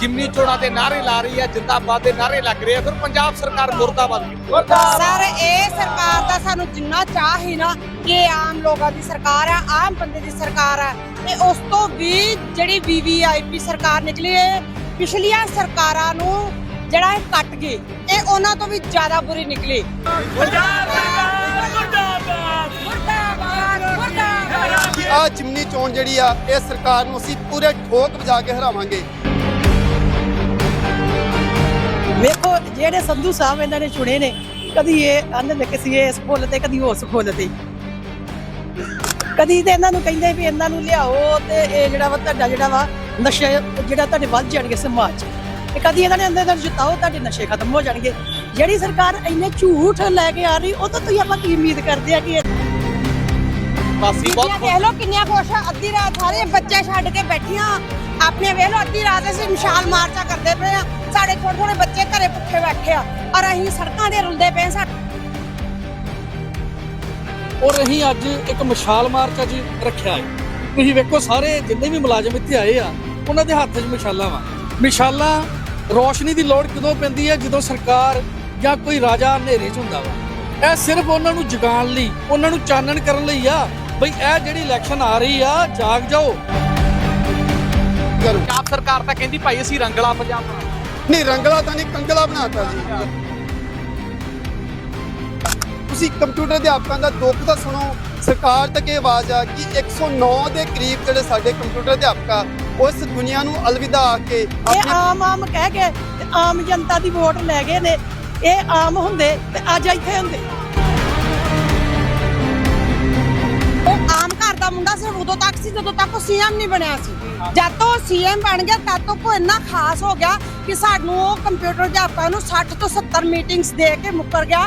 ਜਿਮਨੀ ਚੋਣਾਂ ਦੇ ਨਾਰੇ ਲਾ ਰਹੀ ਹੈ ਜਿੰਦਾਬਾਦ ਦੇ ਨਾਰੇ ਲੱਗ ਰਹੇ ਆ ਫਿਰ ਪੰਜਾਬ ਸਰਕਾਰ ਮੁਰਦਾਬਾਦ ਸਰ ਇਹ ਸਰਕਾਰ ਦਾ ਸਾਨੂੰ ਜਿੰਨਾ ਚਾਹ ਹੀ ਨਾ ਕਿ ਆਮ ਲੋਕਾਂ ਦੀ ਸਰਕਾਰ ਹੈ ਆਮ ਬੰਦੇ ਦੀ ਸਰਕਾਰ ਹੈ ਤੇ ਉਸ ਤੋਂ ਵੀ ਜਿਹੜੀ ਵੀਵੀਆਈਪੀ ਸਰਕਾਰ ਨਿਕਲੀ ਹੈ ਪਿਛਲੀਆਂ ਸਰਕਾਰਾਂ ਨੂੰ ਜਿਹੜਾ ਇਹ ਕੱਟ ਗਈ ਇਹ ਉਹਨਾਂ ਤੋਂ ਵੀ ਜ਼ਿਆਦਾ ਬੁਰੀ ਨਿਕਲੀ। ਪੰਜਾਬ ਸਰਕਾਰ ਮੁਰਦਾਬਾਦ। ਮੁਰਦਾਬਾਦ ਮੁਰਦਾਬਾਦ। ਕਿ ਆ ਜਿਮਨੀ ਚੋਣ ਜਿਹੜੀ ਆ ਇਹ ਸਰਕਾਰ ਨੂੰ ਅਸੀਂ ਪੂਰੇ ਠੋਕ ਵਜਾ ਕੇ ਹਰਾਵਾਂਗੇ। ਵੇਖੋ ਜਿਹੜੇ ਸੰਧੂ ਸਾਹਿਬ ਇਹਨਾਂ ਨੇ ਚੁਣੇ ਨੇ, ਕਦੀ ਇਹ ਅੰਨ ਨੇ ਕਿਸੇ ਇਸ ਫੁੱਲ ਤੇ, ਕਦੀ ਉਸ ਫੁੱਲ ਤੇ। ਕਦੀ ਤੇ ਇਹਨਾਂ ਨੂੰ ਕਹਿੰਦੇ ਵੀ ਇਹਨਾਂ ਨੂੰ ਲਿਆਓ ਤੇ ਇਹ ਜਿਹੜਾ ਵਾ, ਤੁਹਾਡਾ ਜਿਹੜਾ ਵਾ ਨਸ਼ਾ, ਜਿਹੜਾ ਤੁਹਾਡੇ ਵੱਧ ਜਾਣਗੇ ਸਮਾਜ 'ਚ। ਤੇ ਕਦੀ ਇਹਨਾਂ ਨੇ ਅੰਦਰ ਜਿਤਾਓ, ਤੁਹਾਡੇ ਨਸ਼ੇ ਖਤਮ ਹੋ ਜਾਣਗੇ। ਜਿਹੜੀ ਸਰਕਾਰ ਇੰਨੇ ਝੂਠ ਲੈ ਕੇ ਆ ਰਹੀ, ਉਹ ਤੋਂ ਤੁਸੀਂ ਆਪਾਂ ਕੀ ਉਮੀਦ ਕਰਦੇ ਆ ਕਿ ਵਾਸੀ ਬਹੁਤ ਵੇਖ ਲਓ ਕਿੰਨੀਆਂ ਖੁਸ਼ ਆ। ਅੱਧੀ ਰਾਤ ਸਾਰੇ ਬੱਚੇ ਛੱਡ ਕੇ ਬੈਠੀਆਂ। ਆਪਣੇ ਵੇਖ ਲਓ ਅੱਧੀ ਰਾਤ ਅਸੀਂ ਮਿਸਾਲ ਮਾਰਚਾ ਕਰਦੇ ਪਏ ਆ। ਸਾਡੇ ਛੋਟੇ ਛੋਟੇ ਬੱਚੇ ਘਰੇ ਭੁੱਖੇ ਬੈਠੇ ਆ। ਔਰ ਅਸੀਂ ਸੜਕਾਂ ਦੇ ਰੁਲਦੇ ਪਏ ਸਾ ਔਰ ਅਸੀਂ ਅੱਜ ਇੱਕ ਮਸ਼ਾਲ ਮਾਰਚ ਅੱਜ ਰੱਖਿਆ ਹੈ। ਤੁਸੀਂ ਵੇਖੋ ਸਾਰੇ ਜਿੰਨੇ ਵੀ ਮੁਲਾਜ਼ਮ ਇੱਥੇ ਆਏ ਆ ਉਹਨਾਂ ਦੇ ਹੱਥ 'ਚ ਮਸ਼ਾਲਾਂ ਵਾ। ਮਸ਼ਾਲਾਂ ਰੋਸ਼ਨੀ ਦੀ ਲੋੜ ਕਦੋਂ ਪੈਂਦੀ ਹੈ? ਜਦੋਂ ਸਰਕਾਰ ਜਾਂ ਕੋਈ ਰਾਜਾ ਹਨੇਰੇ 'ਚ ਹੁੰਦਾ ਵਾ। ਇਹ ਸਿਰਫ ਉਹਨਾਂ ਨੂੰ ਜਗਾਉਣ ਲਈ ਉਹਨਾਂ ਨੂੰ ਚਾਨਣ ਕਰਨ ਲਈ ਆ। ਬਈ ਇਹ ਜਿਹੜੀ ਇਲੈਕਸ਼ਨ ਆ ਰਹੀ ਆ ਜਾਗ ਜਾਓ। ਕਰੋ। ਪੰਜਾਬ ਸਰਕਾਰ ਤਾਂ ਕਹਿੰਦੀ ਭਾਈ ਅਸੀਂ ਰੰਗਲਾ ਪੰਜਾਬ ਬਣਾ ਨਹੀਂ ਰੰਗਲਾ ਤਾਂ ਨਹੀਂ ਕੰਗਲਾ ਬਣਾਤਾ ਜੀ। ਤੁਸੀਂ ਕੰਪਿਊਟਰ ਅਧਿਆਪਕਾਂ ਦਾ ਦੁੱਖ ਤਾਂ ਸੁਣੋ। ਸਰਕਾਰ ਤੱਕ ਇਹ ਆਵਾਜ਼ ਆ ਕਿ 109 ਦੇ ਕਰੀਬ ਜਿਹੜੇ ਸਾਡੇ ਕੰਪਿਊਟਰ ਅਧਿਆਪਕ ਆ ਉਸ ਦੁਨੀਆ ਨੂੰ ਅਲਵਿਦਾ ਆ ਕੇ ਇਹ ਆਪਣੇ ਆਮ ਆਮ ਕਹਿ ਕੇ ਤੇ ਆਮ ਜਨਤਾ ਦੀ ਵੋਟ ਲੈ ਗਏ ਨੇ। ਇਹ ਆਮ ਹੁੰਦੇ ਤੇ ਅੱਜ ਇੱਥੇ ਹੁੰਦੇ। ਦਾ ਮੁੰਡਾ ਸਿਰਫ ਉਦੋਂ ਤੱਕ ਸੀ ਜਦੋਂ ਤੱਕ ਉਹ ਸੀਐਮ ਨਹੀਂ ਬਣਿਆ ਸੀ। ਜਦ ਤੋਂ ਸੀਐਮ ਬਣ ਗਿਆ ਤਦ ਤੋਂ ਉਹ ਇੰਨਾ ਖਾਸ ਹੋ ਗਿਆ ਕਿ ਸਾਨੂੰ ਉਹ ਕੰਪਿਊਟਰ ਅਧਿਆਪਕਾਂ ਨੂੰ 60 ਤੋਂ 70 ਮੀਟਿੰਗਸ ਦੇ ਕੇ ਮੁੱਕਰ ਗਿਆ।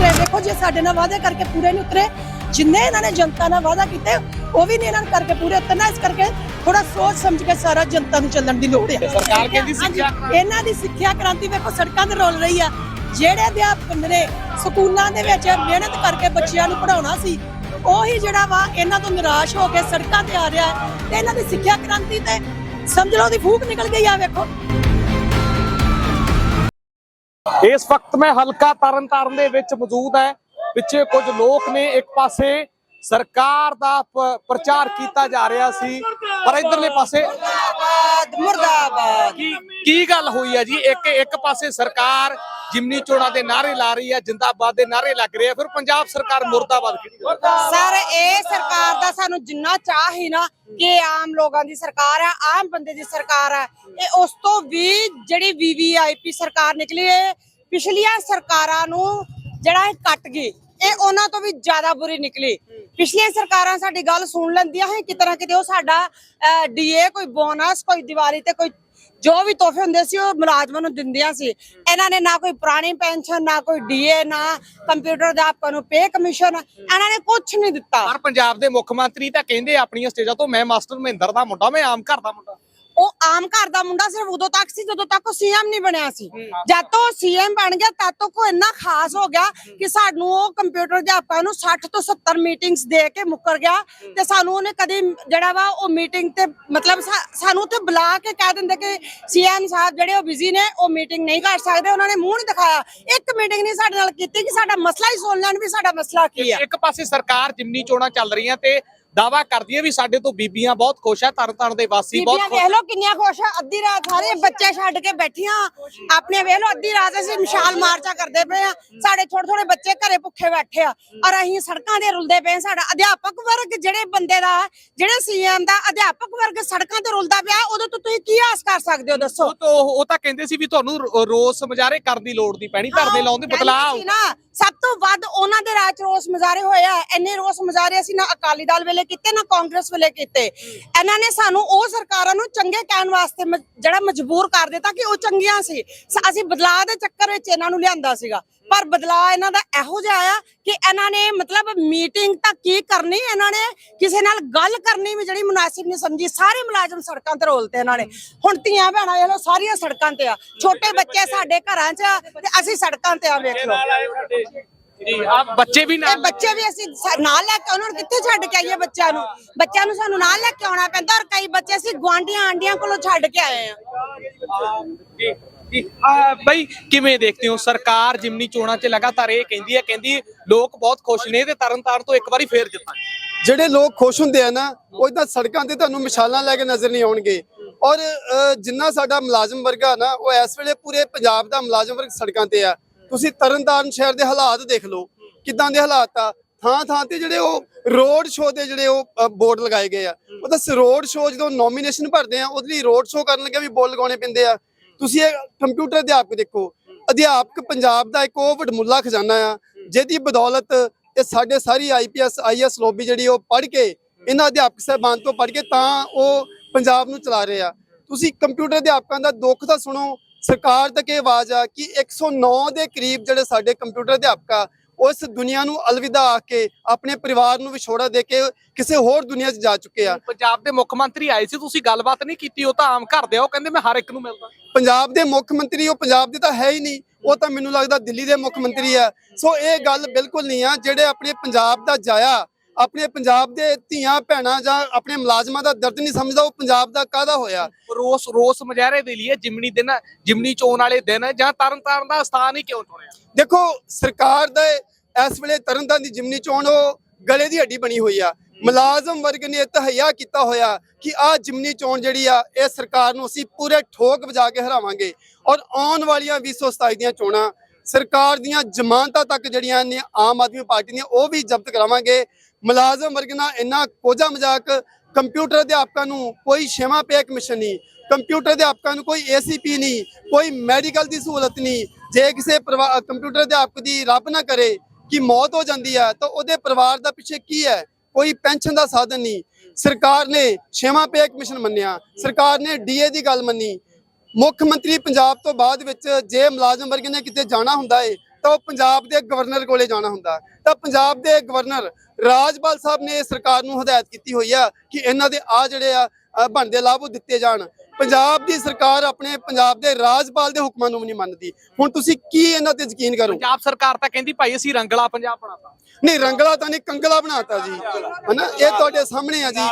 ਤੇ ਦੇਖੋ ਜੇ ਸਾਡੇ ਨਾਲ ਵਾਅਦੇ ਕਰਕੇ ਪੂਰੇ ਨਹੀਂ ਉਤਰੇ ਜਿੰਨੇ ਇਹਨਾਂ ਨੇ ਜਨਤਾ ਨਾਲ ਵਾਅਦਾ ਕੀਤੇ ਉਹ ਵੀ ਨਹੀਂ ਇਹਨਾਂ ਨੇ ਕਰਕੇ ਪੂਰੇ ਉਤਰਨਾ। ਇਸ ਕਰਕੇ ਥੋੜਾ ਸੋਚ ਸਮਝ ਕੇ ਸਾਰਾ ਜਨਤਾ ਨੂੰ ਚੱਲਣ ਦੀ ਲੋੜ ਹੈ। ਸਰਕਾਰ ਕਹਿੰਦੀ ਸਿੱਖਿਆ। ਇਹਨਾਂ ਦੀ ਸਿੱਖਿਆ ਕ੍ਰਾਂਤੀ ਵੇਖੋ ਸੜਕਾਂ ਤੇ ਰੋਲ ਰਹੀ ਆ ਜਿਹੜੇ ਅਧਿਆਪਕ ਨੇ ਸਕੂਲਾਂ ਦੇ ਵਿੱਚ ਮਿਹਨਤ ਕਰਕੇ ਬੱਚਿਆਂ ਨੂੰ ਪੜਾਉਣਾ ਸੀ ਉਹੀ ਜਿਹੜਾ ਵਾ, ਇਹਨਾਂ ਤੋਂ ਨਿਰਾਸ਼ ਹੋ ਕੇ ਸੜਕਾਂ ਤੇ ਆ ਰਿਹਾ ਹੈ ਤੇ ਇਹਨਾਂ ਦੀ ਸਿੱਖਿਆ ਕ੍ਰਾਂਤੀ ਤੇ ਸਮਝ ਲਓ ਦੀ ਫੂਕ ਨਿਕਲ ਗਈ ਆ, ਵੇਖੋ। ਇਸ ਵਕਤ ਮੈਂ ਹਲਕਾ ਤਰਨਤਾਰਨ ਦੇ ਵਿੱਚ ਮੌਜੂਦ ਹੈ। ਪਿੱਛੇ ਕੁਝ ਲੋਕ ਨੇ ਇੱਕ ਪਾਸੇ ਸਰਕਾਰ ਦਾ ਪ੍ਰਚਾਰ ਕੀਤਾ ਜਾ ਰਿਹਾ ਸੀ, ਪਰ ਇਧਰਲੇ ਪਾਸੇ ਮੁਰਦਾਬਾਦ ਮੁਰਦਾਬਾਦ। ਕੀ ਕੀ ਗੱਲ ਹੋਈ ਹੈ ਜੀ? ਇੱਕ ਇੱਕ ਪਾਸੇ ਸਰਕਾਰ ਜਿਮਨੀ ਚੋਣਾਂ ਦੇ ਨਾਰੇ ਲਾ ਰਹੀ ਹੈ ਜਿੰਦਾਬਾਦ ਦੇ ਨਾਰੇ ਲੱਗ ਰਹੇ ਆ ਫਿਰ ਪੰਜਾਬ ਸਰਕਾਰ ਮੁਰਦਾਬਾਦ ਸਰ ਇਹ ਸਰਕਾਰ ਦਾ ਸਾਨੂੰ ਜਿੰਨਾ ਚਾਹ ਹੀ ਨਾ ਕਿ ਆਮ ਲੋਕਾਂ ਦੀ ਸਰਕਾਰ ਹੈ ਆਮ ਬੰਦੇ ਦੀ ਸਰਕਾਰ ਹੈ ਇਹ ਉਸ ਤੋਂ ਵੀ ਜਿਹੜੀ ਵੀਵੀਆਈਪੀ ਸਰਕਾਰ ਨਿਕਲੀ ਹੈ ਪਿਛਲੀਆਂ ਸਰਕਾਰਾਂ ਨੂੰ ਜਿਹੜਾ ਇਹ ਕੱਟ ਗਈ ਇਹ ਉਹਨਾਂ ਤੋਂ ਵੀ ਜ਼ਿਆਦਾ ਬੁਰੀ ਨਿਕਲੀ। ਪਿਛਲੀਆਂ ਸਰਕਾਰਾਂ ਸਾਡੀ ਗੱਲ ਸੁਣ ਲੈਂਦੀਆਂ ਹੈ, ਕਿਤੇ ਨਾ ਕਿਤੇ ਉਹ ਸਾਡਾ ਡੀਏ ਕੋਈ ਬੋਨਸ ਕੋਈ ਦੀਵਾਲੀ ਤੇ ਕੋਈ ਜੋ ਵੀ ਤੋਹਫੇ ਹੁੰਦੇ ਸੀ, ਉਹ ਮੁਲਾਜ਼ਮਾਂ ਨੂੰ ਦਿੰਦੀਆਂ ਸੀ। ਇਹਨਾਂ ਨੇ ਨਾ ਕੋਈ ਪੁਰਾਣੀ ਪੈਨਸ਼ਨ, ਨਾ ਕੋਈ ਡੀਏ ਨਾ ਕੰਪਿਊਟਰ ਅਧਿਆਪਕਾਂ ਨੂੰ ਪੇ ਕਮਿਸ਼ਨ ਇਹਨਾਂ ਨੇ ਕੁਝ ਨਹੀਂ ਦਿੱਤਾ। ਪਰ ਪੰਜਾਬ ਦੇ ਮੁੱਖ ਮੰਤਰੀ ਤਾਂ ਕਹਿੰਦੇ ਆਪਣੀਆਂ ਸਟੇਜਾਂ ਤੋਂ ਮੈਂ ਮਾਸਟਰ ਮਹਿੰਦਰ ਦਾ ਮੁੰਡਾ, ਮੈਂ ਆਮ ਘਰ ਦਾ ਮੁੰਡਾ। ਉਹ ਆਮ ਘਰ ਦਾ ਮੁੰਡਾ ਸਿਰਫ ਉਦੋਂ ਤੱਕ ਸੀ ਜਦੋਂ ਤੱਕ ਉਹ ਸੀਐਮ ਨਹੀਂ ਬਣਿਆ ਸੀ। ਜਦ ਤੋਂ ਸੀਐਮ ਬਣ ਗਿਆ ਤਦ ਤੋਂ ਉਹ ਇੰਨਾ ਖਾਸ ਹੋ ਗਿਆ ਕਿ ਸਾਨੂੰ ਉਹ ਕੰਪਿਊਟਰ ਅਧਿਆਪਕਾਂ ਨੂੰ 60 ਤੋਂ 70 ਮੀਟਿੰਗਸ ਦੇ ਕੇ ਮੁੱਕਰ ਗਿਆ ਤੇ ਸਾਨੂੰ ਉਹਨੇ ਕਦੀ ਜਿਹੜਾ ਵਾ ਉਹ ਮੀਟਿੰਗ ਤੇ ਮਤਲਬ ਸਾਨੂੰ ਉੱਥੇ ਬੁਲਾ ਕੇ ਕਹਿ ਦਿੰਦੇ ਕਿ ਸੀਐਮ ਸਾਹਿਬ ਜਿਹੜੇ ਉਹ ਬਿਜ਼ੀ ਨੇ ਉਹ ਮੀਟਿੰਗ ਨਹੀਂ ਕਰ ਸਕਦੇ। ਉਹਨਾਂ ਨੇ ਮੂੰਹ ਨਹੀਂ ਦਿਖਾਇਆ। ਇੱਕ ਮੀਟਿੰਗ ਨਹੀਂ ਸਾਡੇ ਨਾਲ ਕੀਤੀ ਕਿ ਸਾਡਾ ਮਸਲਾ ਹੀ ਸੁਣ ਲੈਣ ਵੀ ਸਾਡਾ ਮਸਲਾ ਕੀ ਆ। ਇੱਕ ਪਾਸੇ ਸਰਕਾਰ ਜਿਮਨੀ ਚੋਣਾਂ ਚੱਲ ਰਹੀਆਂ ਤੇ ਦਾਵਾ ਕਰਦੀ ਹੈ ਵੀ ਸਾਡੇ ਤੋਂ ਬੀਬੀਆਂ ਬਹੁਤ ਖੁਸ਼ ਆ ਤਰਨਤਾਰਨ ਦੇ ਵਾਸੀ ਬਹੁਤ ਬੀਬੀਆਂ ਖੁਸ਼ ਵੇਖ ਲਓ ਕਿੰਨੀਆਂ ਖੁਸ਼ ਆ। ਅੱਧੀ ਰਾਤ ਸਾਰੇ ਬੱਚੇ ਛੱਡ ਕੇ ਬੈਠੀਆਂ। ਆਪਣੇ ਵੇਖ ਲਓ ਅੱਧੀ ਰਾਤ ਅਸੀਂ ਮਿਸਾਲ ਮਾਰਚਾ ਕਰਦੇ ਪਏ ਆ। ਸਾਡੇ ਛੋਟੇ ਛੋਟੇ ਬੱਚੇ ਘਰੇ ਭੁੱਖੇ ਬੈਠੇ ਆ। ਔਰ ਅਸੀਂ ਸੜਕਾਂ ਦੇ ਰੁਲਦੇ ਪਏ ਆ। ਸਾਡਾ ਅਧਿਆਪਕ ਵਰਗ ਜਿਹੜੇ ਬੰਦੇ ਦਾ ਜਿਹੜੇ ਸੀਐਮ ਦਾ ਅਧਿਆਪਕ ਵਰਗ ਸੜਕਾਂ ਤੇ ਰੁਲਦਾ ਪਿਆ ਉਦੋਂ ਤੋਂ ਤੁਸੀਂ ਕੀ ਆਸ ਕਰ ਸਕਦੇ ਹੋ? ਦੱਸੋ। ਉਹ ਤਾਂ ਉਹ ਉਹ ਤਾਂ ਕਹਿੰਦੇ ਸੀ ਵੀ ਤੁਹਾਨੂੰ ਰੋ- ਰੋਸ ਮੁਜ਼ਾਹਰੇ ਕਰਨ ਦੀ ਲੋੜ ਨਹੀਂ ਪੈਣੀ ਧਰਨੇ ਲਾਉਣ ਦੀ ਬਦਲਾਅ ਸੀ ਨਾ ਸਭ ਤੋਂ ਵੱਧ ਉਹਨਾਂ ਦੇ ਰਾਜ 'ਚ ਰੋਸ ਮੁਜ਼ਾਹਰੇ ਹੋਏ ਆ। ਇੰਨੇ ਰੋਸ ਮੁਜ਼ਾਹਰੇ ਅਸੀਂ ਨਾ ਅਕਾਲੀ ਦਲ ਵੇਲੇ ਕੀਤੇ, ਨਾ ਕਾਂਗਰਸ ਵੇਲੇ ਕੀਤੇ। ਇਹਨਾਂ ਨੇ ਸਾਨੂੰ ਉਹ ਸਰਕਾਰਾਂ ਨੂੰ ਚੰਗੇ ਕਹਿਣ ਵਾਸਤੇ ਮ- ਜਿਹੜਾ ਮਜਬੂਰ ਕਰ ਦਿੱਤਾ ਕਿ ਉਹ ਚੰਗੀਆਂ ਸੀ। ਸ- ਅਸੀਂ ਬਦਲਾਅ ਦੇ ਚੱਕਰ ਵਿੱਚ ਇਹਨਾਂ ਨੂੰ ਲਿਆਂਦਾ ਸੀਗਾ। ਪਰ ਬਦਲਾਅ ਇਹਨਾਂ ਦਾ ਇਹੋ ਜਿਹਾ ਆਇਆ ਕਿ ਇਹਨਾਂ ਨੇ ਮਤਲਬ ਮੀਟਿੰਗ ਤਾਂ ਕੀ ਕਰਨੀ ਇਹਨਾਂ ਨੇ, ਕਿਸੇ ਨਾਲ ਗੱਲ ਕਰਨੀ ਵੀ ਜਿਹੜੀ ਮੁਨਾਸਿਬ ਨਹੀਂ ਸਮਝੀ, ਸਾਰੇ ਮੁਲਾਜ਼ਮ ਸੜਕਾਂ ਤੇ ਰੋਲਤੇ ਇਹਨਾਂ ਨੇ। ਹੁਣ ਧੀਆਂ ਭੈਣਾਂ ਇਹ ਲੋ ਸਾਰੀਆਂ ਸੜਕਾਂ ਤੇ ਆ। ਛੋਟੇ ਬੱਚੇ ਸਾਡੇ ਘਰਾਂ 'ਚ ਆ ਤੇ ਅਸੀਂ ਸੜਕਾਂ ਤੇ ਆ, ਵੇਖ ਲਓ। ਜੀ ਆ ਬੱਚੇ ਵੀ ਇਹ ਨਾਲ ਬੱਚੇ ਵੀ ਅਸੀਂ ਸ- ਨਾਲ ਲੈ ਕੇ ਉਹਨਾਂ ਨੂੰ ਕਿੱਥੇ ਛੱਡ ਕੇ ਆਈਏ ਬੱਚਿਆਂ ਨੂੰ? ਬੱਚਿਆਂ ਨੂੰ ਸਾਨੂੰ ਨਾਲ ਲੈ ਕੇ ਆਉਣਾ ਪੈਂਦਾ ਔਰ ਕਈ ਬੱਚੇ ਅਸੀਂ ਗੁਆਂਢੀਆਂ ਆਂਡੀਆਂ ਕੋਲੋਂ ਛੱਡ ਕੇ ਆਏ ਆ ਜੀ ਜੀ ਆ ਬਈ ਕਿਵੇਂ ਦੇਖਦੇ ਹੋ? ਸਰਕਾਰ ਜਿਮਨੀ ਚੋਣਾਂ 'ਚ ਲਗਾਤਾਰ ਇਹ ਕਹਿੰਦੀ ਹੈ ਕਹਿੰਦੀ ਲੋਕ ਬਹੁਤ ਖੁਸ਼ ਨੇ ਤੇ ਤਰਨਤਾਰਨ ਤੋਂ ਇੱਕ ਵਾਰੀ ਫੇਰ ਜਿੱਤਾਂਗੇ। ਜਿਹੜੇ ਲੋਕ ਖੁਸ਼ ਹੁੰਦੇ ਆ ਨਾ ਉਹ ਇਦਾਂ ਸੜਕਾਂ ਤੇ ਤੁਹਾਨੂੰ ਮਿਸਾਲਾਂ ਲੈ ਕੇ ਨਜ਼ਰ ਨਹੀਂ ਆਉਣਗੇ। ਔਰ ਜਿੰਨਾ ਸਾਡਾ ਮੁਲਾਜ਼ਮ ਵਰਗ ਨਾ ਉਹ ਇਸ ਵੇਲੇ ਪੂਰੇ ਪੰਜਾਬ ਦਾ ਮੁਲਾਜ਼ਮ ਵਰਗ ਸੜਕਾਂ ਤੇ ਆ। ਤੁਸੀਂ ਤਰਨਤਾਰਨ ਸ਼ਹਿਰ ਦੇ ਹਾਲਾਤ ਦੇਖ ਲਓ, ਕਿਦਾਂ ਦੇ ਹਾਲਾਤ ਆ? ਥਾਂ ਥਾਂ ਤੇ ਜਿਹੜੇ ਉਹ ਰੋਡ ਸ਼ੋਅ ਦੇ ਜਿਹੜੇ ਉਹ ਬੋਰਡ ਲਗਾਏ ਗਏ ਆ। ਉਹ ਤਾਂ ਰੋਡ ਸ਼ੋਅ ਜਦੋਂ ਨੋਮੀਨੇਸ਼ਨ ਭਰਦੇ ਆ, ਉਹਦੇ ਲਈ ਰੋਡ ਸ਼ੋਅ ਕਰਨ ਲੱਗੇ ਵੀ ਬੋਰਡ ਲਗਾਉਣੇ ਪੈਂਦੇ ਆ। ਤੁਸੀਂ ਇਹ ਕੰਪਿਊਟਰ ਅਧਿਆਪਕ ਦੇਖੋ, ਅਧਿਆਪਕ ਪੰਜਾਬ ਦਾ ਇੱਕ ਉਹ ਵਡਮੁੱਲਾ ਖਜ਼ਾਨਾ ਆ, ਜਿਹਦੀ ਬਦੌਲਤ ਇਹ ਸਾਡੇ ਸਾਰੀ ਆਈਪੀਐਸ ਆਈਐਸ ਲੋਬੀ ਜਿਹੜੀ ਉਹ ਪੜ੍ਹ ਕੇ, ਇਹਨਾਂ ਅਧਿਆਪਕ ਸਾਹਿਬਾਨ ਤੋਂ ਪੜ੍ਹ ਕੇ ਤਾਂ ਉਹ ਪੰਜਾਬ ਨੂੰ ਚਲਾ ਰਹੇ ਆ। ਤੁਸੀਂ ਕੰਪਿਊਟਰ ਅਧਿਆਪਕਾਂ ਦਾ ਦੁੱਖ ਤਾਂ ਸੁਣੋ ਸਰਕਾਰ ਤੱਕ ਇਹ ਆਵਾਜ਼ ਆ ਕਿ 109 ਦੇ ਕਰੀਬ ਜਿਹੜੇ ਸਾਡੇ ਕੰਪਿਊਟਰ ਅਧਿਆਪਕ ਆ ਉਹ ਇਸ ਦੁਨੀਆ ਨੂੰ ਅਲਵਿਦਾ ਆ ਕੇ ਆਪਣੇ ਪਰਿਵਾਰ ਨੂੰ ਵਿਛੋੜਾ ਦੇ ਕੇ ਕਿਸੇ ਹੋਰ ਦੁਨੀਆ 'ਚ ਜਾ ਚੁੱਕੇ ਆ। ਪੰਜਾਬ ਦੇ ਮੁੱਖ ਮੰਤਰੀ ਆਏ ਸੀ ਤੁਸੀਂ ਗੱਲਬਾਤ ਨਹੀਂ ਕੀਤੀ ਉਹ ਤਾਂ ਆਮ ਘਰ ਦੇ ਆ ਉਹ ਕਹਿੰਦੇ ਮੈਂ ਹਰ ਇੱਕ ਨੂੰ ਮਿਲਦਾ। ਪੰਜਾਬ ਦੇ ਮੁੱਖ ਮੰਤਰੀ ਉਹ ਪੰਜਾਬ ਦੇ ਤਾਂ ਹੈ ਹੀ ਨਹੀਂ ਉਹ ਤਾਂ ਮੈਨੂੰ ਲੱਗਦਾ ਦਿੱਲੀ ਦੇ ਮੁੱਖ ਮੰਤਰੀ ਆ। ਸੋ ਇਹ ਗੱਲ ਬਿਲਕੁਲ ਨਹੀਂ ਆ ਜਿਹੜੇ ਆਪਣੇ ਪੰਜਾਬ ਦਾ ਜਾਇਆ ਆਪਣੇ ਪੰਜਾਬ ਦੇ ਧੀਆਂ ਭੈਣਾਂ ਜਾਂ ਆਪਣੇ ਮੁਲਾਜ਼ਮਾਂ ਦਾ ਦਰਦ ਨਹੀਂ ਸਮਝਦਾ ਉਹ ਪੰਜਾਬ ਦਾ ਕਾਹਦਾ ਹੋਇਆ? ਰੋਸ ਰੋਸ ਮੁਜ਼ਾਹਰੇ ਦੇ ਲਈ ਜਿਮਨੀ ਦਿਨ ਜਿਮਨੀ ਚੋਣ ਵਾਲੇ ਦਿਨ ਜਾਂ ਤਰਨਤਾਰਨ ਦਾ ਸਥਾਨ ਹੀ ਕਿਉਂ ਚੁਣਿਆ? ਦੇਖੋ ਸਰਕਾਰ ਦਾ ਇਸ ਵੇਲੇ ਤਰਨਤਾਰਨ ਦੀ ਜਿਮਨੀ ਚੋਣ ਉਹ ਗਲੇ ਦੀ ਹੱਡੀ ਬਣੀ ਹੋਈ ਆ। ਮੁਲਾਜ਼ਮ ਵਰਗ ਨੇ ਤਹਈਆ ਕੀਤਾ ਹੋਇਆ ਕਿ ਆ ਜਿਮਨੀ ਚੋਣ ਜਿਹੜੀ ਆ ਇਹ ਸਰਕਾਰ ਨੂੰ ਅਸੀਂ ਪੂਰੇ ਠੋਕ ਵਜਾ ਕੇ ਹਰਾਵਾਂਗੇ ਔਰ ਆਉਣ ਵਾਲੀਆਂ 2027 ਦੀਆਂ ਚੋਣਾਂ ਸਰਕਾਰ ਦੀਆਂ ਜ਼ਮਾਨਤਾਂ ਤੱਕ ਜਿਹੜੀਆਂ ਨੇ ਆਮ ਆਦਮੀ ਪਾਰਟੀ ਦੀਆਂ ਉਹ ਵੀ ਜ਼ਬਤ ਕਰਾਵਾਂਗੇ। ਮੁਲਾਜ਼ਮ ਵਰਗ ਨਾਲ ਇੰਨਾ ਕੋਝਾ ਮਜ਼ਾਕ ਕੰਪਿਊਟਰ ਅਧਿਆਪਕਾਂ ਨੂੰ ਕੋਈ ਛੇਵਾਂ ਪੇ ਕਮਿਸ਼ਨ ਨਹੀਂ ਕੰਪਿਊਟਰ ਅਧਿਆਪਕਾਂ ਨੂੰ ਕੋਈ ਏਸੀਪੀ ਨਹੀਂ, ਕੋਈ ਮੈਡੀਕਲ ਦੀ ਸਹੂਲਤ ਨਹੀਂ। ਜੇ ਕਿਸੇ ਪਰਿਵਾ- ਕੰਪਿਊਟਰ ਅਧਿਆਪਕ ਦੀ ਰੱਬ ਨਾ ਕਰੇ ਕਿ ਮੌਤ ਹੋ ਜਾਂਦੀ ਹੈ ਤਾਂ ਉਹਦੇ ਪਰਿਵਾਰ ਦਾ ਪਿੱਛੇ ਕੀ ਹੈ? ਕੋਈ ਪੈਨਸ਼ਨ ਦਾ ਸਾਧਨ ਨਹੀਂ। ਸਰਕਾਰ ਨੇ ਛੇਵਾਂ ਪੇ ਕਮਿਸ਼ਨ ਮੰਨਿਆ। ਸਰਕਾਰ ਨੇ ਡੀਏ ਦੀ ਗੱਲ ਮੰਨੀ। ਮੁੱਖ ਮੰਤਰੀ ਪੰਜਾਬ ਤੋਂ ਬਾਅਦ ਵਿੱਚ ਜੇ ਮੁਲਾਜ਼ਮ ਵਰਗ ਨੇ ਕਿਤੇ ਜਾਣਾ ਹੁੰਦਾ ਏ ਤਾਂ ਉਹ ਪੰਜਾਬ ਦੇ ਗਵਰਨਰ ਕੋਲੇ ਜਾਣਾ ਹੁੰਦਾ। ਤਾਂ ਪੰਜਾਬ ਦੇ ਗਵਰਨਰ ਰਾਜਪਾਲ ਸਾਹਿਬ ਨੇ ਸਰਕਾਰ ਨੂੰ ਹਦਾਇਤ ਕੀਤੀ ਹੋਈ ਆ ਕਿ ਇਹਨਾਂ ਦੇ ਆ ਜਿਹੜੇ ਆ ਬਣਦੇ ਲਾਭ ਉਹ ਦਿੱਤੇ ਜਾਣ। ਪੰਜਾਬ ਦੀ ਸਰਕਾਰ ਆਪਣੇ ਪੰਜਾਬ ਦੇ ਰਾਜਪਾਲ ਦੇ ਹੁਕਮਾਂ ਨੂੰ ਨਹੀਂ ਮੰਨਦੀ। ਹੁਣ ਤੁਸੀਂ ਕੀ ਇਹਨਾਂ ਤੇ ਯਕੀਨ ਕਰੋ? ਪੰਜਾਬ ਸਰਕਾਰ ਤਾਂ ਕਹਿੰਦੀ ਭਾਈ ਅਸੀਂ ਰੰਗਲਾ ਪੰਜਾਬ ਬਣਾਤਾ। ਨਹੀਂ ਰੰਗਲਾ ਤਾਂ ਨਹੀਂ ਕੰਗਲਾ ਬਣਾਤਾ ਜੀ। ਹਨਾ? ਇਹ ਤੁਹਾਡੇ ਸਾਹਮਣੇ ਆ ਜੀ।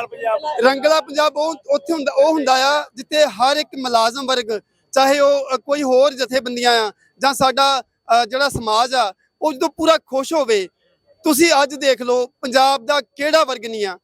ਰੰਗਲਾ ਪੰਜਾਬ ਉਹ ਉੱਥੇ ਹੁੰਦਾ ਉਹ ਹੁੰਦਾ ਆ ਜਿੱਥੇ ਹਰ ਇੱਕ ਮੁਲਾਜ਼ਮ ਵਰਗ ਚਾਹੇ ਉਹ ਕੋਈ ਹੋਰ ਜਥੇਬੰਦੀਆਂ ਆ ਜਾਂ ਸਾਡਾ ਜਿਹੜਾ ਸਮਾਜ ਆ, ਉਹ ਜਦੋਂ ਪੂਰਾ ਖੁਸ਼ ਹੋਵੇ, ਤੁਸੀਂ ਅੱਜ ਦੇਖ ਲਓ, ਪੰਜਾਬ ਦਾ ਕਿਹੜਾ ਵਰਗ ਨਹੀਂ ਆ।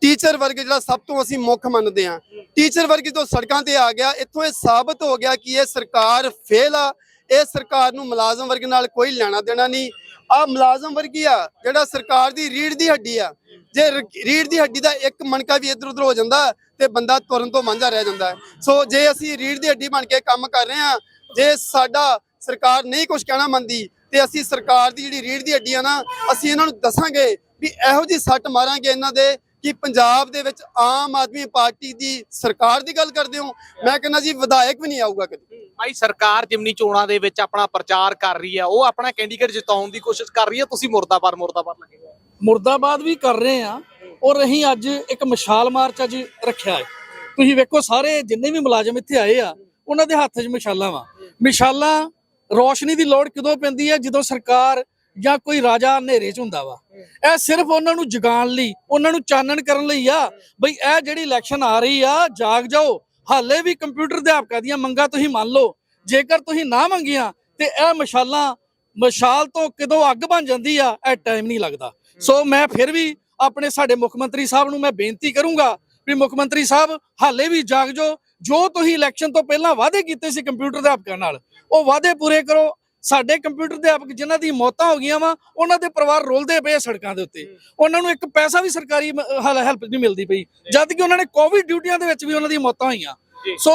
ਟੀਚਰ ਵਰਗ ਜਿਹੜਾ ਸਭ ਤੋਂ ਅਸੀਂ ਮੁੱਖ ਮੰਨਦੇ ਆ। ਟੀਚਰ ਵਰਗ ਜਦੋਂ ਸੜਕਾਂ ਤੇ ਆ ਗਿਆ, ਇੱਥੋਂ ਇਹ ਸਾਬਤ ਹੋ ਗਿਆ ਕਿ ਇਹ ਸਰਕਾਰ ਫੇਲ ਆ। ਇਹ ਸਰਕਾਰ ਨੂੰ ਮੁਲਾਜ਼ਮ ਵਰਗ ਨਾਲ ਕੋਈ ਲੈਣਾ ਦੇਣਾ ਨਹੀਂ। ਆ ਮੁਲਾਜ਼ਮ ਵਰਗੀ ਆ, ਜਿਹੜਾ ਸਰਕਾਰ ਦੀ ਰੀੜ ਦੀ ਹੱਡੀ ਆ। ਜੇ ਰ- ਰੀੜ ਦੀ ਹੱਡੀ ਦਾ ਇੱਕ ਮਣਕਾ ਵੀ ਇੱਧਰ ਉੱਧਰ ਹੋ ਜਾਂਦਾ, ਤੇ ਬੰਦਾ ਤੁਰਨ ਤੋਂ ਵਾਂਝਾ ਰਹਿ ਜਾਂਦਾ। ਸੋ ਜੇ ਅਸੀਂ ਰੀੜ ਦੀ ਹੱਡੀ ਬਣ ਕੇ ਕੰਮ ਕਰ ਰਹੇ ਆ, ਜੇ ਸਾਡਾ ਸਰਕਾਰ ਨਹੀਂ ਕੁਝ ਕਹਿਣਾ ਮੰਨਦੀ ਤੇ ਅਸੀਂ ਸਰਕਾਰ ਦੀ ਜਿਹੜੀ ਰੀੜ ਦੀ ਹੱਡੀ ਆ ਨਾ ਅਸੀਂ ਇਹਨਾਂ ਨੂੰ ਦੱਸਾਂਗੇ ਵੀ ਇਹੋ ਜੀ ਸੱਟ ਮਾਰਾਂਗੇ ਇਹਨਾਂ ਦੇ ਕਿ ਪੰਜਾਬ ਦੇ ਵਿੱਚ ਆਮ ਆਦਮੀ ਪਾਰਟੀ ਦੀ ਸਰਕਾਰ ਦੀ ਗੱਲ ਕਰਦੇ ਹੋ। ਮੈਂ ਕਹਿੰਦਾ ਜੀ ਵਿਧਾਇਕ ਵੀ ਨਹੀਂ ਆਊਗਾ ਕਦੇ। ਭਾਈ ਸਰਕਾਰ ਜਿਮਨੀ ਚੋਣਾਂ ਦੇ ਵਿੱਚ ਆਪਣਾ ਪ੍ਰਚਾਰ ਕਰ ਰਹੀ ਹੈ ਉਹ ਆਪਣਾ ਕੈਂਡੀਡੇਟ ਜਿਤਾਉਣ ਦੀ ਕੋਸ਼ਿਸ਼ ਕਰ ਰਹੀ ਹੈ ਤੁਸੀਂ ਮੁਰਦਾਬਾਦ ਮੁਰਦਾਬਾਦ ਲੱਗੇ। ਮੁਰਦਾਬਾਦ ਵੀ ਕਰ ਰਹੇ ਆ ਔਰ ਅਸੀਂ ਅੱਜ ਇੱਕ ਮਸ਼ਾਲ ਮਾਰਚ ਅੱਜ ਰੱਖਿਆ ਹੈ। ਤੁਸੀਂ ਵੇਖੋ ਸਾਰੇ ਜਿੰਨੇ ਵੀ ਮੁਲਾਜ਼ਮ ਇੱਥੇ ਆਏ ਆ ਉਹਨਾਂ ਦੇ ਹੱਥ 'ਚ ਮਸ਼ਾਲਾਂ ਵਾ। ਮਸ਼ਾਲਾਂ ਰੋਸ਼ਨੀ ਦੀ ਲੋੜ ਕਦੋਂ ਪੈਂਦੀ ਹੈ? ਜਦੋਂ ਸਰਕਾਰ ਜਾਂ ਕੋਈ ਰਾਜਾ ਹਨੇਰੇ 'ਚ ਹੁੰਦਾ ਵਾ। ਇਹ ਸਿਰਫ ਉਹਨਾਂ ਨੂੰ ਜਗਾਉਣ ਲਈ, ਉਹਨਾਂ ਨੂੰ ਚਾਨਣ ਕਰਨ ਲਈ ਆ। ਬਈ ਇਹ ਜਿਹੜੀ ਇਲੈਕਸ਼ਨ ਆ ਰਹੀ ਆ, ਜਾਗ ਜਾਓ। ਹਾਲੇ ਵੀ ਕੰਪਿਊਟਰ ਅਧਿਆਪਕਾਂ ਦੀਆਂ ਮੰਗਾਂ ਤੁਸੀਂ ਮੰਨ ਲਓ। ਜੇਕਰ ਤੁਸੀਂ ਨਾ ਮੰਗੀਆਂ, ਤੇ ਇਹ ਮਸ਼ਾਲਾਂ, ਮਸ਼ਾਲ ਤੋਂ ਕਿਦੋਂ ਅੱਗ ਬਣ ਜਾਂਦੀ ਆ, ਇਹ ਟਾਈਮ ਨਹੀਂ ਲੱਗਦਾ। ਸੋ ਮੈਂ ਫਿਰ ਵੀ ਆਪਣੇ ਸਾਡੇ ਮੁੱਖ ਮੰਤਰੀ ਸਾਹਿਬ ਨੂੰ ਮੈਂ ਬੇਨਤੀ ਕਰੂੰਗਾ ਵੀ ਮੁੱਖ ਮੰਤਰੀ ਸਾਹਿਬ, ਹਾਲੇ ਵੀ ਜਾਗ ਜਾਓ। ਜੋ ਤੁਸੀਂ ਇਲੈਕਸ਼ਨ ਤੋਂ ਪਹਿਲਾਂ ਵਾਅਦੇ ਕੀਤੇ ਸੀ ਕੰਪਿਊਟਰ ਅਧਿਆਪਕਾਂ ਨਾਲ ਉਹ ਵਾਅਦੇ ਪੂਰੇ ਕਰੋ। ਸਾਡੇ ਕੰਪਿਊਟਰ ਅਧਿਆਪਕ ਜਿਨ੍ਹਾਂ ਦੀ ਮੌਤਾਂ ਹੋ ਗਈਆਂ ਵਾ ਉਹਨਾਂ ਦੇ ਪਰਿਵਾਰ ਰੋਲਦੇ ਪਏ ਸੜਕਾਂ ਦੇ ਉੱਤੇ। ਉਹਨਾਂ ਨੂੰ ਇੱਕ ਪੈਸਾ ਵੀ ਸਰਕਾਰੀ ਹੈਲਪ ਨਹੀਂ ਮਿਲਦੀ ਪਈ। ਜਦ ਕਿ ਉਹਨਾਂ ਨੇ ਕੋਵਿਡ ਡਿਊਟੀਆਂ ਦੇ ਵਿੱਚ ਵੀ ਉਹਨਾਂ ਦੀ ਮੌਤਾਂ ਹੋਈਆਂ। ਸੋ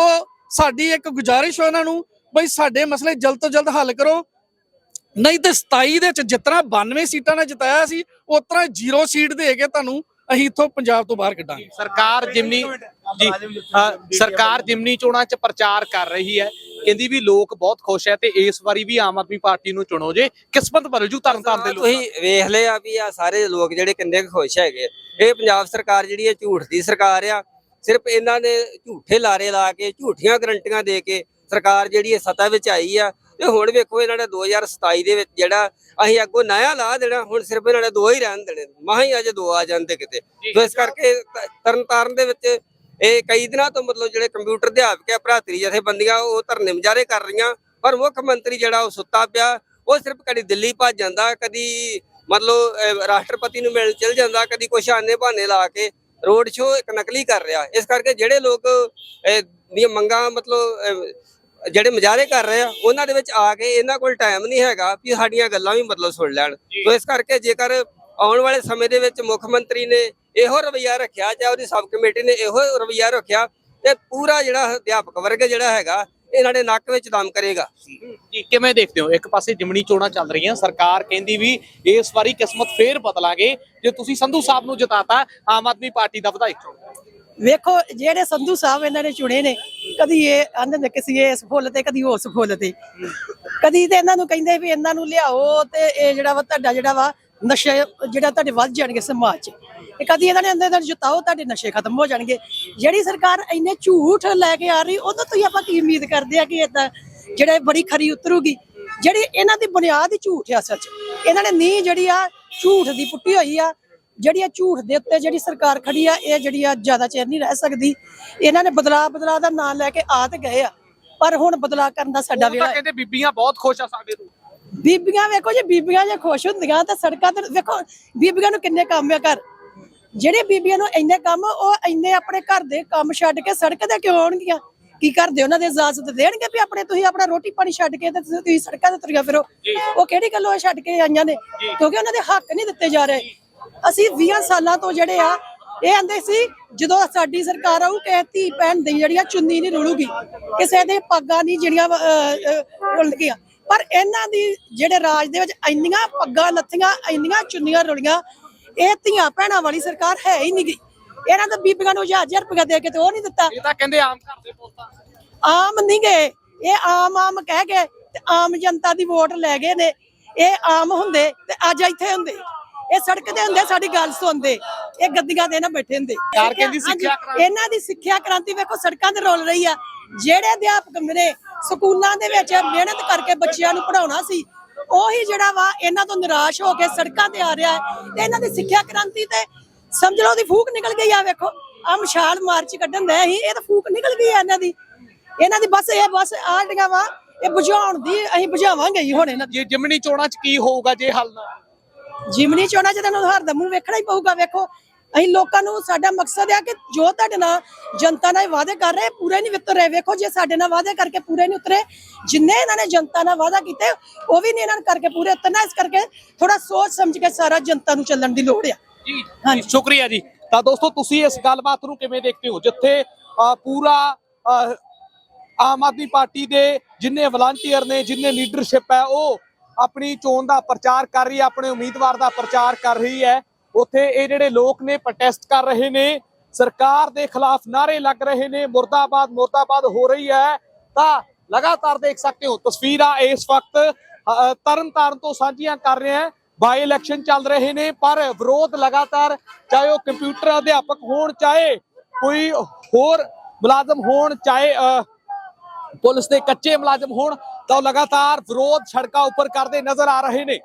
ਸਾਡੀ ਇੱਕ ਗੁਜ਼ਾਰਿਸ਼ ਹੈ ਉਹਨਾਂ ਨੂੰ ਬਈ ਸਾਡੇ ਮਸਲੇ ਜਲਦ ਤੋਂ ਜਲਦ ਹੱਲ ਕਰੋ। ਨਹੀਂ ਤੇ 27 ਦੇ ਵਿੱਚ ਜਿਤਨਾ 92 ਸੀਟਾਂ ਨਾਲ ਜਿਤਾਇਆ ਸੀ ਉਤਰਾ ਜ਼ੀਰੋ ਸੀਟ ਦੇ ਕੇ ਤੁਹਾਨੂੰ ਅਸੀਂ ਇੱਥੋਂ ਪੰਜਾਬ ਤੋਂ ਬਾਹਰ ਕੱਢਾਂਗੇ। ਸਰਕਾਰ ਜਿਮਨੀ ਜੀ ਅ, ਸਰਕਾਰ ਜਿਮਨੀ ਚੋਣਾਂ 'ਚ ਪ੍ਰਚਾਰ ਕਰ ਰਹੀ ਹੈ। ਕਹਿੰਦੀ ਵੀ ਲੋਕ ਬਹੁਤ ਖੁਸ਼ ਹੈ ਤੇ ਇਸ ਵਾਰੀ ਵੀ ਆਮ ਆਦਮੀ ਪਾਰਟੀ ਨੂੰ ਚੁਣੋ ਜੇ। ਕਿਸਮਤ ਬਦਲ ਜੂ ਤਰਨਤਾਰਨ ਦੇ ਲੋਕਾਂ ਦੀ। ਤੁਸੀਂ ਵੇਖ ਲਿਆ ਵੀ ਆ ਸਾਰੇ ਲੋਕ ਜਿਹੜੇ ਕਿੰਨੇ ਕੁ ਖੁਸ਼ ਹੈਗੇ ਇਹ ਪੰਜਾਬ ਸਰਕਾਰ ਜਿਹੜੀ ਹੈ ਝੂਠ ਦੀ ਸਰਕਾਰ ਆ। ਸਿਰਫ ਇਹਨਾਂ ਨੇ ਝੂਠੇ ਲਾਰੇ ਲਾ ਕੇ ਝੂਠੀਆਂ ਗਰੰਟੀਆਂ ਦੇ ਕੇ ਸਰਕਾਰ ਜਿਹੜੀ ਹੈ ਸੱਤਾ ਵਿੱਚ ਆਈ ਆ। ਤੇ ਹੁਣ ਵੇਖੋ ਇਹਨਾਂ ਨੇ 2027 ਦੇ ਵਿੱਚ ਜਿਹੜਾ ਅਸੀਂ ਅੱਗੋਂ ਨਇਆ ਲਾ ਦੇਣਾ ਹੁਣ ਸਿਰਫ ਇਹਨਾਂ ਨੇ ਦੋ ਹੀ ਰਹਿਣ ਦੇਣੇ ਮਹਾਂ ਹੀ ਅਜੇ ਦੋ ਆ ਜਾਂਦੇ ਕਿਤੇ। ਸੋ ਇਸ ਕਰਕੇ ਤਰਨਤਾਰਨ ਦੇ ਵਿੱਚ ਇਹ ਕਈ ਦਿਨਾਂ ਤੋਂ ਮਤਲਬ ਜਿਹੜੇ ਕੰਪਿਊਟਰ ਅਧਿਆਪਕ ਆ ਭਰਾਤਰੀ ਜਥੇਬੰਦੀਆਂ ਉਹ ਧਰਨੇ ਮੁਜ਼ਾਹਰੇ ਕਰ ਰਹੀਆਂ। ਪਰ ਮੁੱਖ ਮੰਤਰੀ ਜਿਹੜਾ ਉਹ ਸੁੱਤਾ ਪਿਆ। ਉਹ ਸਿਰਫ ਕਦੀ ਦਿੱਲੀ ਭੱਜ ਜਾਂਦਾ ਕਦੀ ਮਤਲਬ ਰਾਸ਼ਟਰਪਤੀ ਨੂੰ ਮਿਲਣ ਚਲ ਜਾਂਦਾ ਕਦੀ ਕੁਛ ਆਨੇ ਬਹਾਨੇ ਲਾ ਕੇ ਰੋਡ ਸ਼ੋਅ ਇੱਕ ਨਕਲੀ ਕਰ ਰਿਹਾ। ਇਸ ਕਰਕੇ ਜਿਹੜੇ ਲੋਕ ਦੀਆਂ ਮੰਗਾਂ ਮਤਲਬ ਜਿਹੜੇ ਮੁਜ਼ਾਹਰੇ ਕਰ ਰਹੇ ਆ ਉਹਨਾਂ ਦੇ ਵਿੱਚ ਆ ਕੇ ਇਹਨਾਂ ਕੋਲ ਟਾਈਮ ਨਹੀਂ ਹੈਗਾ ਵੀ ਸਾਡੀਆਂ ਗੱਲਾਂ ਵੀ ਮਤਲਬ ਸੁਣ ਲੈਣ। ਸੋ ਇਸ ਕਰਕੇ ਜੇਕਰ ਆਉਣ ਵਾਲੇ ਸਮੇਂ ਦੇ ਵਿੱਚ ਮੁੱਖ ਮੰਤਰੀ ਨੇ ਇਹੋ ਰਵੱਈਆ ਰੱਖਿਆ ਜਾਂ ਉਹਦੀ ਸਬ ਕਮੇਟੀ ਨੇ ਇਹੋ ਰਵੱਈਆ ਰੱਖਿਆ ਤੇ ਪੂਰਾ ਜਿਹੜਾ ਅਧਿਆਪਕ ਵਰਗ ਜਿਹੜਾ ਹੈਗਾ ਇਹਨਾਂ ਦੇ ਨੱਕ ਵਿੱਚ ਦਮ ਕਰੇਗਾ। ਜੀ। ਕਿਵੇਂ ਦੇਖਦੇ ਹੋ? ਇੱਕ ਪਾਸੇ ਜਿਮਣੀ ਚੋਣਾਂ ਚੱਲ ਰਹੀਆਂ ਸਰਕਾਰ ਕਹਿੰਦੀ ਵੀ ਇਸ ਵਾਰੀ ਕਿਸਮਤ ਫੇਰ ਬਦਲਾਂਗੇ ਜੇ ਤੁਸੀਂ ਸੰਧੂ ਸਾਹਿਬ ਨੂੰ ਜਿਤਾਤਾ ਆਮ ਆਦਮੀ ਪਾਰਟੀ ਦਾ ਵਿਧਾਇਕ ਚੁਣ ਵੇਖੋ, ਜਿਹੜੇ ਸੰਧੂ ਸਾਹਿਬ ਇਹਨਾਂ ਨੇ ਚੁਣੇ ਨੇ, ਕਦੀ ਇਹ ਆਂਦੇ ਨੇ ਕਿਸੇ ਇਸ ਫੁੱਲ ਤੇ, ਕਦੀ ਉਸ ਫੁੱਲ ਤੇ। ਕਦੀ ਤੇ ਇਹਨਾਂ ਨੂੰ ਕਹਿੰਦੇ ਵੀ ਇਹਨਾਂ ਨੂੰ ਲਿਆਓ ਤੇ ਇਹ ਜਿਹੜਾ ਵਾ ਤੁਹਾਡਾ ਜਿਹੜਾ ਵਾ ਨਸ਼ੇ, ਜਿਹੜਾ ਤੁਹਾਡੇ ਵੱਧ ਜਾਣਗੇ ਸਮਾਜ 'ਚ। ਤੇ ਕਦੀ ਇਹਨਾਂ ਨੇ ਅੰਦਰ ਅੰਦਰ ਜਿਤਾਓ ਤੁਹਾਡੇ ਨਸ਼ੇ ਖਤਮ ਹੋ ਜਾਣਗੇ। ਜਿਹੜੀ ਸਰਕਾਰ ਇੰਨੇ ਝੂਠ ਲੈ ਕੇ ਆ ਰਹੀ ਉਹਦੋਂ ਤੋਂ ਹੀ ਆਪਾਂ ਕੀ ਉਮੀਦ ਕਰਦੇ ਆ ਕਿ ਇਦਾਂ ਜਿਹੜੇ ਬੜੀ ਖਰੀ ਉਤਰੂਗੀ? ਜਿਹੜੀ ਇਹਨਾਂ ਦੀ ਬੁਨਿਆਦ ਹੀ ਝੂਠ ਆ, ਸੱਚ। ਇਹਨਾਂ ਨੇ ਨੀ ਜਿਹੜੀ ਆ, ਝੂਠ ਦੀ ਪੁੱਟੀ ਹੋਈ ਆ। ਜਿਹੜੀ ਆ ਝੂਠ ਦੇ ਉੱਤੇ ਜਿਹੜੀ ਸਰਕਾਰ ਖੜੀ ਆ ਇਹ ਜਿਹੜੀ ਆ ਜ਼ਿਆਦਾ ਚਿਰ ਨਹੀਂ ਰਹਿ ਸਕਦੀ। ਇਹਨਾਂ ਨੇ ਬਦਲਾ ਬਦਲਾ ਦਾ ਨਾਂ ਲੈ ਕੇ ਆ ਤੇ ਗਏ ਆ। ਪਰ ਹੁਣ ਬਦਲਾ ਕਰਨ ਦਾ ਸਾਡਾ ਵੇਲਾ ਕਹਿੰਦੇ ਬੀਬੀਆਂ ਬਹੁਤ ਖੁਸ਼ ਆ ਸਾਡੇ ਤੋਂ। ਬੀਬੀਆਂ ਵੇਖੋ ਜੇ ਬੀਬੀਆਂ ਜੇ ਖੁਸ਼ ਹੁੰਦੀਆਂ ਤਾਂ ਸੜਕਾਂ ਤੇ ਵੇਖੋ ਬੀਬੀਆਂ ਨੂੰ ਕਿੰਨੇ ਕੰਮ ਆ ਘਰ। ਜਿਹੜੇ ਬੀਬੀਆਂ ਨੂੰ ਇੰਨੇ ਕੰਮ ਉਹ ਇੰਨੇ ਆਪਣੇ ਘਰ ਦੇ ਕੰਮ ਛੱਡ ਕੇ ਸੜਕ ਤੇ ਕਿਉਂ ਆਉਣਗੀਆਂ? ਕੀ ਕਰਦੇ? ਉਹਨਾਂ ਦੇ ਇਜਾਜ਼ਤ ਦੇਣਗੇ ਵੀ ਆਪਣੇ ਤੁਸੀਂ ਆਪਣਾ ਰੋਟੀ ਪਾਣੀ ਛੱਡ ਕੇ ਤੇ ਤੁਸੀਂ ਸੜਕਾਂ ਤੇ ਤੁਰਿਆ ਫਿਰੋ। ਉਹ ਕਿਹੜੀ ਗੱਲੋਂ ਇਹ ਛੱਡ ਕੇ ਆਈਆਂ ਨੇ? ਕਿਉਂਕਿ ਉਹਨਾਂ ਦੇ ਹੱਕ ਨਹੀਂ ਦਿੱਤੇ ਜਾ ਰਹੇ। ਅਸੀਂ 20 ਸਾਲਾਂ ਤੋਂ ਜਿਹੜੇ ਆ ਇਹ ਆਂਦੇ ਸੀ ਜਦੋਂ ਸਾਡੀ ਸਰਕਾਰ ਆਊ ਕਿ ਧੀ ਭੈਣ ਦੀ ਜਿਹੜੀ ਆ ਚੁੰਨੀ ਨਹੀਂ ਰੁਲੂਗੀ ਕਿਸੇ ਦੇ ਪੱਗਾਂ ਨਹੀਂ ਜਿਹੜੀਆਂ ਰੁਲਣਗੀਆਂ ਪਰ ਇਹਨਾਂ ਦੀ ਜਿਹੜੇ ਰਾਜ ਦੇ ਵਿੱਚ ਇੰਨੀਆਂ ਪੱਗਾਂ ਲੱਥੀਆਂ ਇੰਨੀਆਂ ਚੁੰਨੀਆਂ ਰੁਲੀਆਂ ਇਹ ਧੀਆਂ ਭੈਣਾਂ ਵਾਲੀ ਸਰਕਾਰ ਹੈ ਹੀ ਨਹੀਂ ਗਈ ਇਹਨਾਂ ਤਾਂ ਬੀਬੀਆਂ ਨੂੰ ਹਜ਼ਾਰ ਰੁਪਇਆ ਦੇ ਕੇ ਤੇ ਉਹ ਨਹੀਂ ਦਿੱਤਾ। ਇਹ ਤਾਂ ਕਹਿੰਦੇ ਆਮ ਘਰ ਦੇ ਪੋਤਾ ਆਮ ਨਹੀਂ ਗਏ ਇਹ ਆਮ ਆਮ ਕਹਿ ਗਏ ਤੇ ਆਮ ਜਨਤਾ ਦੀ ਵੋਟ ਲੈ ਗਏ ਨੇ। ਇਹ ਆਮ ਹੁੰਦੇ ਤੇ ਅੱਜ ਇੱਥੇ ਹੁੰਦੇ। ਇਹ ਸੜਕ ਤੇ ਹੁੰਦੇ ਸਾਡੀ ਗੱਲ ਸੁਣਦੇ। ਇਹ ਗੱਦੀਆਂ ਤੇ ਨਾ ਬੈਠੇ ਹੁੰਦੇ। ਸਰਕਾਰ ਕਹਿੰਦੀ ਸਿੱਖਿਆ ਕ੍ਰਾਂਤੀ। ਇਹਨਾਂ ਦੀ ਸਿੱਖਿਆ ਕ੍ਰਾਂਤੀ ਵੇਖੋ ਸੜਕਾਂ ਤੇ ਰੋਲ ਰਹੀ ਆ। ਜਿਹੜੇ ਅਧਿਆਪਕ ਨੇ ਸਕੂਲਾਂ ਦੇ ਵਿੱਚ ਮਿਹਨਤ ਕਰਕੇ ਬੱਚਿਆਂ ਨੂੰ ਪੜਾਉਣਾ ਸੀ ਉਹੀ ਜਿਹੜਾ ਵਾ ਇਹਨਾਂ ਤੋਂ ਨਿਰਾਸ਼ ਹੋ ਕੇ ਸੜਕਾਂ ਤੇ ਆ ਰਿਹਾ ਹੈ। ਤੇ ਇਹਨਾਂ ਦੀ ਸਿੱਖਿਆ ਕ੍ਰਾਂਤੀ ਤੇ ਸਮਝ ਲਓ ਉਹਦੀ ਫੂਕ ਨਿਕਲ ਗਈ ਆ ਵੇਖੋ। ਆ ਮਸ਼ਾਲ ਮਾਰਚ ਕੱਢਣ ਦੇ ਸੀ ਇਹ ਤਾਂ ਫੂਕ ਨਿਕਲ ਗਈ ਆ ਇਹਨਾਂ ਦੀ। ਇਹਨਾਂ ਦੀ ਬਸ ਇਹ ਬਸ ਆ ਜਿਹੜੀਆਂ ਵਾ ਇਹ ਬੁਝਾਉਣ ਦੀ ਅਸੀਂ ਬੁਝਾਵਾਂਗੇ ਹੀ ਹੁਣ ਇਹਨਾਂ ਦੀ। ਜੇ ਜਿਮਣੀ ਚੋਣਾਂ 'ਚ ਕੀ ਹੋਊਗਾ ਜੇ ਹੱਲ ਨਾ ਜਿਮਨੀ ਚੋਣਾਂ 'ਚ ਤੈਨੂੰ ਹਰ ਦਾ ਮੂੰਹ ਵੇਖਣਾ ਹੀ ਪਊਗਾ ਵੇਖੋ। ਅਸੀਂ ਲੋਕਾਂ ਨੂੰ ਸਾਡਾ ਮਕਸਦ ਹੈ ਕਿ ਜੋ ਤੁਹਾਡੇ ਨਾਲ ਜਨਤਾ ਨਾਲ ਵਾਅਦੇ ਕਰ ਰਹੇ ਪੂਰੇ ਨਹੀਂ ਉਤਰ ਰਹੇ। ਵੇਖੋ ਜੇ ਸਾਡੇ ਨਾਲ ਵਾਅਦੇ ਕਰਕੇ ਪੂਰੇ ਨਹੀਂ ਉਤਰੇ ਜਿੰਨੇ ਇਹਨਾਂ ਨੇ ਜਨਤਾ ਨਾਲ ਵਾਅਦਾ ਕੀਤੇ ਉਹ ਵੀ ਨਹੀਂ ਇਹਨਾਂ ਨੇ ਕਰਕੇ ਪੂਰੇ ਉਤਰਨਾ। ਇਸ ਕਰਕੇ ਥੋੜਾ ਸੋਚ ਸਮਝ ਕੇ ਸਾਰਾ ਜਨਤਾ ਨੂੰ ਚੱਲਣ ਦੀ ਲੋੜ ਆ। ਜੀ ਹਾਂਜੀ। ਸ਼ੁਕਰੀਆ ਜੀ। ਤਾਂ ਦੋਸਤੋ ਤੁਸੀਂ ਇਸ ਗੱਲਬਾਤ ਨੂੰ ਕਿਵੇਂ ਦੇਖਦੇ ਹੋ? ਜਿੱਥੇ ਪੂਰਾ ਆਮ ਆਦਮੀ ਪਾਰਟੀ ਦੇ ਜਿੰਨੇ ਵਲੰਟੀਅਰ ਨੇ ਜਿੰਨੇ ਲੀਡਰਸ਼ਿਪ ਹੈ ਉਹ ਆਪਣੀ ਚੋਣ ਦਾ ਪ੍ਰਚਾਰ ਕਰ ਰਹੀ ਹੈ ਆਪਣੇ ਉਮੀਦਵਾਰ ਦਾ ਪ੍ਰਚਾਰ ਕਰ ਰਹੀ ਹੈ। ਉੱਥੇ ਇਹ ਜਿਹੜੇ ਲੋਕ ਨੇ ਪ੍ਰੋਟੈਸਟ ਕਰ ਰਹੇ ਨੇ ਸਰਕਾਰ ਦੇ ਖਿਲਾਫ ਨਾਰੇ ਲੱਗ ਰਹੇ ਨੇ ਮੁਰਦਾਬਾਦ ਮੁਰਦਾਬਾਦ ਹੋ ਰਹੀ ਹੈ। ਤਾਂ ਲਗਾਤਾਰ ਦੇਖ ਸਕਦੇ ਹੋ ਤਸਵੀਰਾਂ ਇਸ ਵਕਤ ਅ, ਤਰਨ ਤਾਰਨ ਤੋਂ ਸਾਂਝੀਆਂ ਕਰ ਰਹੇ ਹਾਂ। ਬਾਈ ਇਲੈਕਸ਼ਨ ਚੱਲ ਰਹੇ ਨੇ ਪਰ ਵਿਰੋਧ ਲਗਾਤਾਰ ਚਾਹੇ ਉਹ ਕੰਪਿਊਟਰ ਅਧਿਆਪਕ ਹੋਣ ਚਾਹੇ ਕੋਈ ਹੋਰ ਮੁਲਾਜ਼ਮ ਹੋਣ ਚਾਹੇ ਪੁਲਿਸ ਦੇ ਕੱਚੇ ਮੁਲਾਜ਼ਮ ਹੋਣ ਤਾਂ ਉਹ ਲਗਾਤਾਰ ਵਿਰੋਧ ਸੜਕਾਂ ਉੱਪਰ ਕਰਦੇ ਨਜ਼ਰ ਆ ਰਹੇ ਨੇ।